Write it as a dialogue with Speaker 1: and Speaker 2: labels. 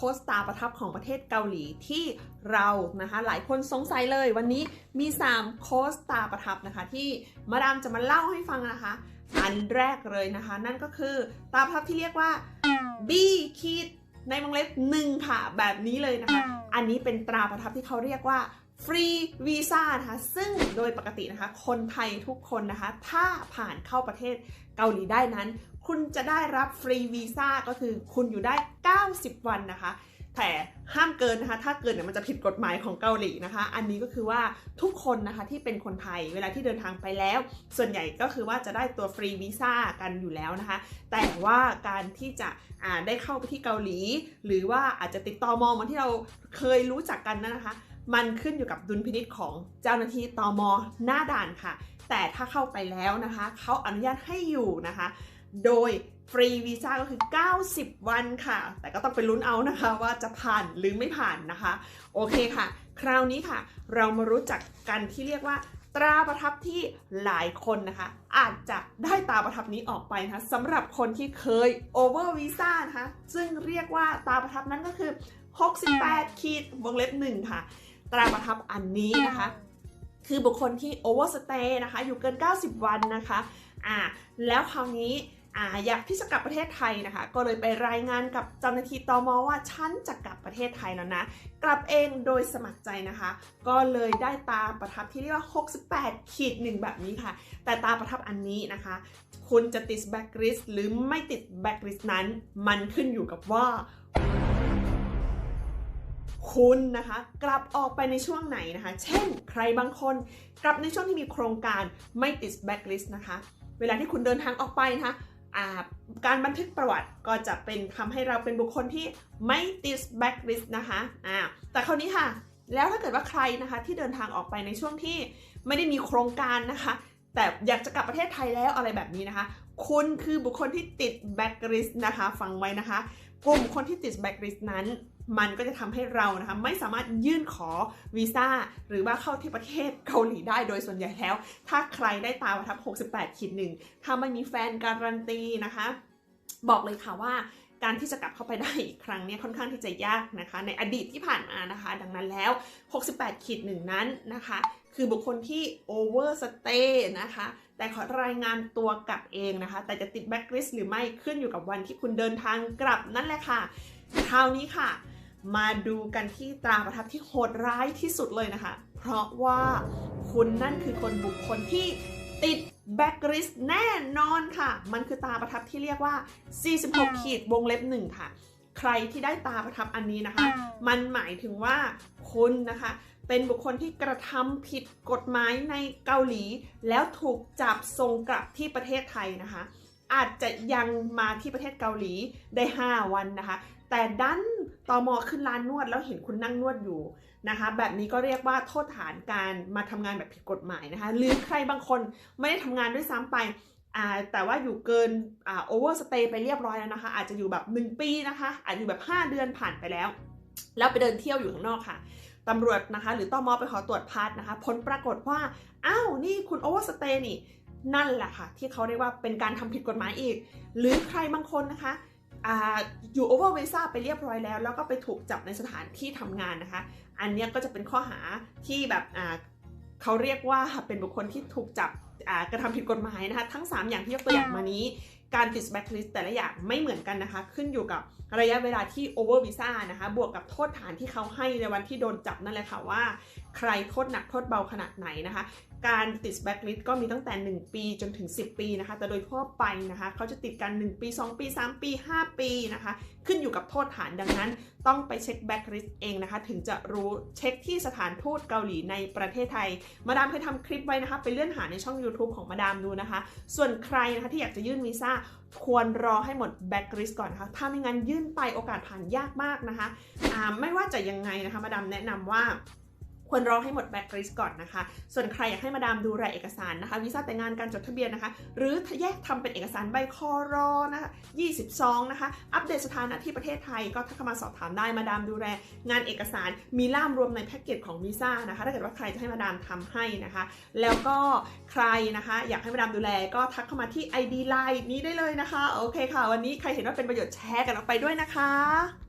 Speaker 1: ค้ชตาประทับของประเทศเกาหลีที่เรานะคะ หลายคนสงสัยเลยวันนี้มี 3 โคสตาประทับนะคะ ที่มาดามจะมาเล่าให้ฟังนะคะ อันแรกเลยนะคะ นั่นก็คือตาประทับที่เรียกว่า B ขีดในวงเล็บหนึ่งค่ะแบบนี้เลยนะคะ อันนี้เป็นตราประทับที่เขาเรียกว่า ฟรีวีซ่านะคะ ซึ่งโดยปกตินะคะ คนไทยทุกคนนะคะ ถ้าผ่านเข้าประเทศเกาหลีได้นั้น คุณจะได้รับฟรีวีซ่าก็คือคุณอยู่ได้ 90 วันนะคะแต่ห้ามเกินนะคะ ถ้าเกินเนี่ยมันจะผิดกฎหมายของเกาหลีนะคะ อันนี้ก็คือว่าทุกคนนะคะที่เป็นคนไทยเวลาที่เดินทางไปแล้ว ส่วนใหญ่ก็คือว่าจะได้ตัวฟรีวีซ่ากันอยู่แล้วนะคะ แต่ว่าการที่จะอ่าได้เข้าไปที่เกาหลี หรือว่าอาจจะติดต่อมอเหมือนที่เราเคยรู้จักกันนะคะ มันขึ้นอยู่กับดุลพินิษของเจ้าหน้าที่ตอมอหน้าด่านค่ะ แต่ถ้าเข้าไปแล้วนะคะเขาอนุญาตให้อยู่นะคะ โดยฟรีวีซ่าก็คือ 90 วันค่ะ แต่ก็ต้องไปลุ้นเอานะคะ ว่าจะผ่านหรือไม่ผ่านนะคะ โอเคค่ะ คราวนี้ค่ะ เรามารู้จักกันที่เรียกว่าตราประทับที่หลายคนนะคะ อาจจะได้ตราประทับนี้ออกไปนะคะสำหรับคนที่เคยโอเวอร์วีซ่านะคะซึ่งเรียกว่าตราประทับนั้นก็คือ 68 ขีดวงเล็บหนึ่งค่ะ ตราประทับอันนี้นะคะ คือบุคคลที่โอเวอร์สเตย์นะคะ อยู่เกิน 90 วันนะคะอ่าแล้วคราวนี้อ่าอยากที่จะกลับประเทศไทยนะคะ ก็เลยไปรายงานกับเจ้าหน้าที่ตมว่าฉันจะกลับประเทศไทยแล้วนะ กลับเองโดยสมัครใจนะคะ ก็เลยได้ตาประทับที่เรียกว่า 68ขีดหนึ่งแบบนี้ค่ะ แต่ตาประทับอันนี้นะคะ คุณจะติดแบ็กลิสหรือไม่ติดแบ็กลิสนั้น มันขึ้นอยู่กับว่า คุณนะคะ กลับออกไปในช่วงไหนนะคะ เช่น ใครบางคนกลับในช่วงที่มีโครงการไม่ติดแบ็กลิสต์นะคะ เวลาที่คุณเดินทางออกไปนะคะการบันทึกประวัติก็จะเป็นทำให้เราเป็นบุคคลที่ไม่ติดแบ็กลิสต์นะคะอ่าแต่คราวนี้ค่ะ แล้วถ้าเกิดว่าใครนะคะที่เดินทางออกไปในช่วงที่ไม่ได้มีโครงการนะคะ แต่อยากจะกลับประเทศไทยแล้วอะไรแบบนี้นะคะ คุณคือบุคคลที่ติดแบ็กลิสต์นะคะ ฟังไว้นะคะ กลุ่มคนที่ติดแบ็กลิสนั้น มันก็จะทำให้เรานะคะไม่สามารถยื่นขอวีซ่าหรือว่าเข้าที่ประเทศเกาหลีได้โดยส่วนใหญ่แล้ว ถ้าใครได้ตาประทับ 68ขีดหนึ่งถ้าไม่มีแฟนการันตีนะคะ บอกเลยค่ะว่าการที่จะกลับเข้าไปได้อีกครั้งเนี่ยค่อนข้างที่จะยากนะคะ ในอดีตที่ผ่านมานะคะ ดังนั้นแล้ว 68ขีดหนึ่งนั้นนะคะ คือบุคคลที่ over stay นะคะ แต่ขอรายงานตัวกลับเองนะคะ แต่จะติดแบ็กลิสหรือไม่ขึ้นอยู่กับวันที่คุณเดินทางกลับนั่นแหละค่ะ คราวนี้ค่ะ มาดูกันที่ตราประทับที่โหดร้ายที่สุดเลยนะคะ เพราะว่าคุณนั่นคือคนบุคคลที่ติดแบ็กลิสแน่นอนค่ะ มันคือตราประทับที่เรียกว่า 46 ขีดวงเล็บหนึ่งค่ะ ใครที่ได้ตราประทับอันนี้นะคะ มันหมายถึงว่าคุณนะคะ เป็นบุคคลที่กระทำผิดกฎหมายในเกาหลี แล้วถูกจับส่งกลับที่ประเทศไทยนะคะ อาจจะยังมาที่ประเทศเกาหลีได้ 5 วันนะคะ แต่ดันตอมอขึ้นร้านนวดแล้วเห็นคุณนั่งนวดอยู่นะคะ แบบนี้ก็เรียกว่าโทษฐานการมาทำงานแบบผิดกฎหมายนะคะ หรือใครบางคนไม่ได้ทำงานด้วยซ้ำไปแต่ว่าอยู่เกินโอเวอร์สเตย์ไปเรียบร้อยแล้วนะคะ อาจจะอยู่แบบ 1 ปีนะคะ อาจจะอยู่แบบ 5 เดือนผ่านไปแล้ว แล้วไปเดินเที่ยวอยู่ข้างนอกค่ะ ตำรวจนะคะ หรือตอมอไปขอตรวจพาสนะคะ ผลปรากฏว่าอ้าวนี่คุณโอเวอร์สเตย์นี่นั่นแหละค่ะ ที่เขาเรียกว่าเป็นการทำผิดกฎหมายอีก หรือใครบางคนนะคะอยู่โอเวอร์วีซ่าไปเรียบร้อยแล้ว แล้วก็ไปถูกจับในสถานที่ทำงานนะคะ อันนี้ก็จะเป็นข้อหาที่แบบเขาเรียกว่าเป็นบุคคลที่ถูกจับกระทำผิดกฎหมายนะคะ ทั้ง 3 อย่างที่ยกตัวอย่างมานี้ การติดแบ็คลิสแต่ละอย่างไม่เหมือนกันนะคะ ขึ้นอยู่กับระยะเวลาที่โอเวอร์วีซ่านะคะ บวกกับโทษฐานที่เขาให้ในวันที่โดนจับนั่นแหละค่ะว่าใครโทษหนักโทษเบาขนาดไหนนะคะ การติดแบ็คลิสก็มีตั้งแต่ 1 ปีจนถึง 10 ปีนะคะ แต่โดยทั่วไปนะคะเขาจะติดกัน 1 ปี 2 ปี 3 ปี 5 ปีนะคะ ขึ้นอยู่กับโทษฐานดังนั้น ต้องไปเช็คแบ็คลิสเองนะคะ ถึงจะรู้เช็คที่สถานทูตเกาหลีในประเทศไทย มาดามเคยทำคลิปไว้นะคะ ไปเลื่อนหาในช่อง YouTube ของมาดามดูนะคะ ส่วนใครนะคะที่อยากจะยื่นวีซ่าควรรอให้หมดแบ็คลิสก่อนนะคะ ถ้าไม่งั้นยื่นไปโอกาสผ่านยากมากนะคะไม่ว่าจะยังไงนะคะ มาดามแนะนำว่า ควรรอให้หมดแบ็คลิสก่อนนะคะ ส่วนใครอยากให้มาดามดูรายเอกสารนะคะวีซ่าแต่งงานการจดทะเบียนนะคะ หรือแยกทำเป็นเอกสารใบคอรอนะคะ22 นะคะ อัปเดตสถานะที่ประเทศไทยก็ทักเข้ามาสอบถามได้มาดามดูแลงานเอกสารมีล่ามรวมในแพ็กเกจของวีซ่านะคะ ถ้าเกิดว่าใครจะให้มาดามทำให้นะคะ แล้วก็ใครนะคะ อยากให้มาดามดูแลก็ทักเข้ามาที่ ID Line นี้ได้เลยนะคะ โอเคค่ะ วันนี้ใครเห็นว่าเป็นประโยชน์แชร์กันออกไปด้วยนะคะ